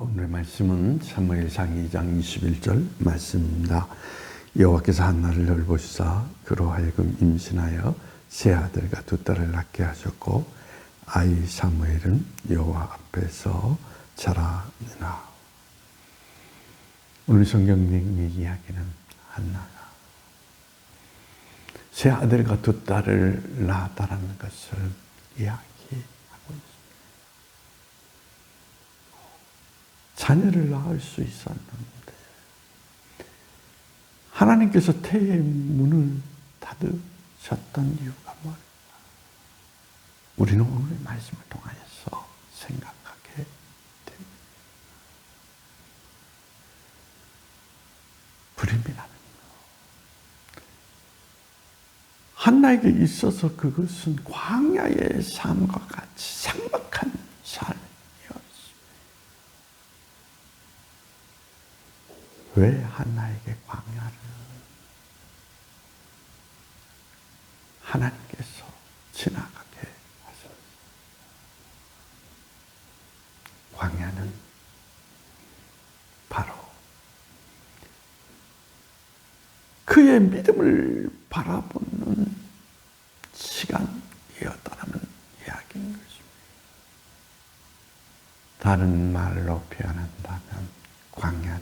말씀은 사무엘상 2장 21절 말씀입니다. 여호와께서 한나를 돌보시사 그로 하여금 임신하여 세 아들과 두 딸을 낳게 하셨고 아이 사무엘은 여호와 앞에서 자라니라. 오늘 성경의 이야기는 한나가 세 아들과 두 딸을 낳았다는 것을 이야기하고 있습니다. 자녀를 낳을 수 있었는데 하나님께서 태의 문을 닫으셨던 이유가 뭘까? 우리는 오늘의 말씀을 통하여서 생각하게 됩니다. 한나에게 있어서 그것은 광야의 삶과 같이 삭막한 삶이었습니다. 왜 한나에게 광야를 하나님께서 지나가게 하셨어요? 광야는 바로 그의 믿음을 바라보는 시간이었다는 이야기인 것입니다. 다른 말로 표현한다면 광야는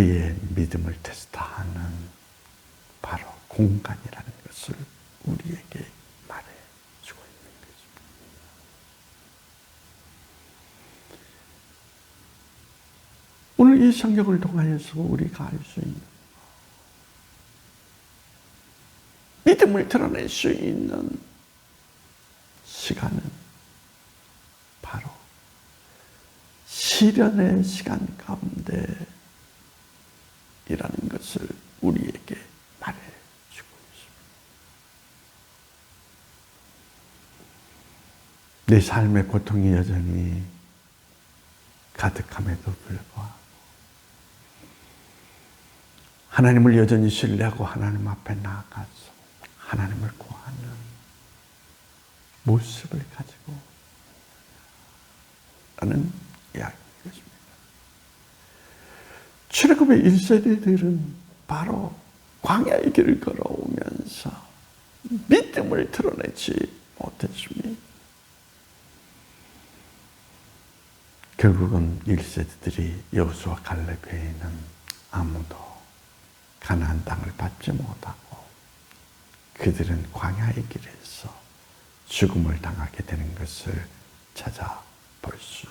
그의 믿음을 테스트하는 바로 공간이라는 것을 우리에게 말해주고 있는 것입니다. 오늘 이 성경을 통하여서 우리가 알 수 있는 믿음을 드러낼 수 있는 시간은 바로 시련의 시간 가운데 이라는 것을 우리에게 말해주고 있습니다. 내 삶의 고통이 여전히 가득함에도 불구하고 하나님을 여전히 신뢰하고 하나님 앞에 나아가서 하나님을 구하는 모습을 가지고 라는 이야기입니다. 출애굽의 1세대들은 바로 광야의 길을 걸어오면서 믿음을 드러내지 못했습니다. 결국은 1세대들이 여수와 갈렙에는 아무도 가나안 땅을 받지 못하고 그들은 광야의 길에서 죽음을 당하게 되는 것을 찾아볼 수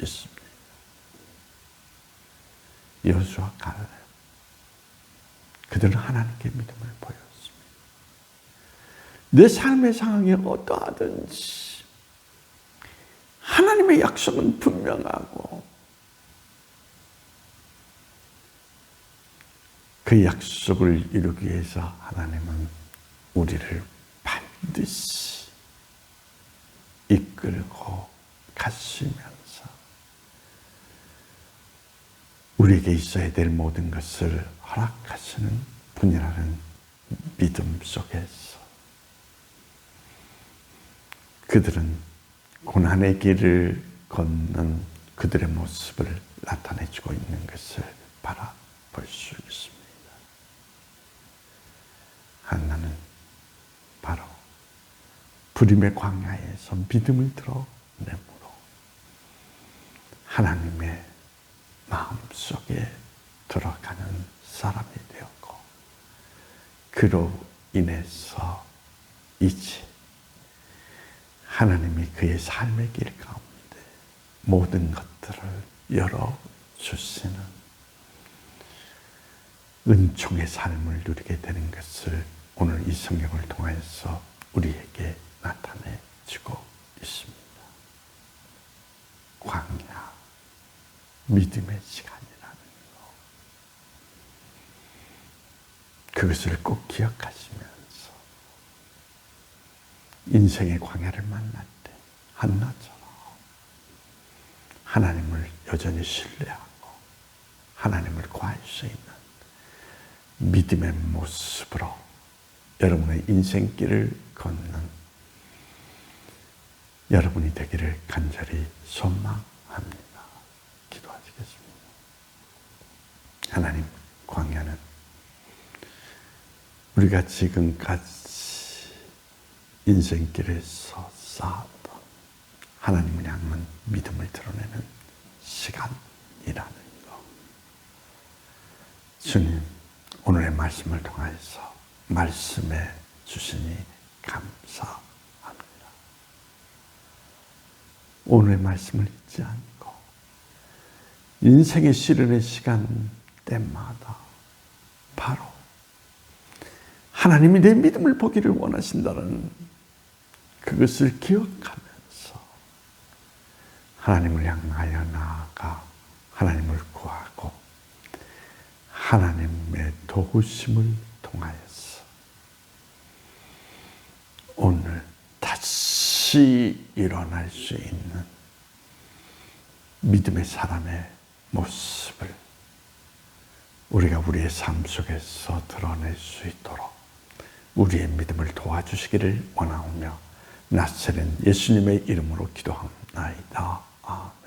있습니다. 여수와 갈렙 그들은 하나님께 믿음을 보였습니다. 내 삶의 상황이 어떠하든지 하나님의 약속은 분명하고 그 약속을 이루기 위해서 하나님은 우리를 반드시 이끌고 가시면서 우리에게 있어야 될 모든 것을 허락하시는 분이라는 믿음 속에서 그들은 고난의 길을 걷는 그들의 모습을 나타내주고 있는 것을 바라볼 수 있습니다. 한나는 바로 불임의 광야에서 믿음을 드러내므로 하나님의 마음속에 들어가는 사람이 되었고 그로 인해서 이제 하나님이 그의 삶의 길 가운데 모든 것들을 열어주시는 은총의 삶을 누리게 되는 것을 오늘 이 성경을 통해서 우리에게 나타내 주고 있습니다. 광야, 믿음의 시간이라는 거. 그것을 꼭 기억하시면서 인생의 광야를 만날 때 한나처럼 하나님을 여전히 신뢰하고 하나님을 구할 수 있는 믿음의 모습으로 여러분의 인생길을 걷는 여러분이 되기를 간절히 소망합니다. 하나님, 광야는 우리가 지금까지 인생길에서 쌓았던 하나님을 향한 믿음을 드러내는 시간이라는 것. 주님, 오늘의 말씀을 통하여서 말씀해 주시니 감사합니다. 오늘의 말씀을 잊지 않고 인생의 시련의 시간 때마다 바로 하나님이 내 믿음을 보기를 원하신다는 그것을 기억하면서 하나님을 향하여 나아가 하나님을 구하고 하나님의 도우심을 통하여서 오늘 다시 일어날 수 있는 믿음의 사람의 모습을 우리가 우리의 삶 속에서 드러낼 수 있도록 우리의 믿음을 도와주시기를 원하오며 나세는 예수님의 이름으로 기도합니다. 아멘.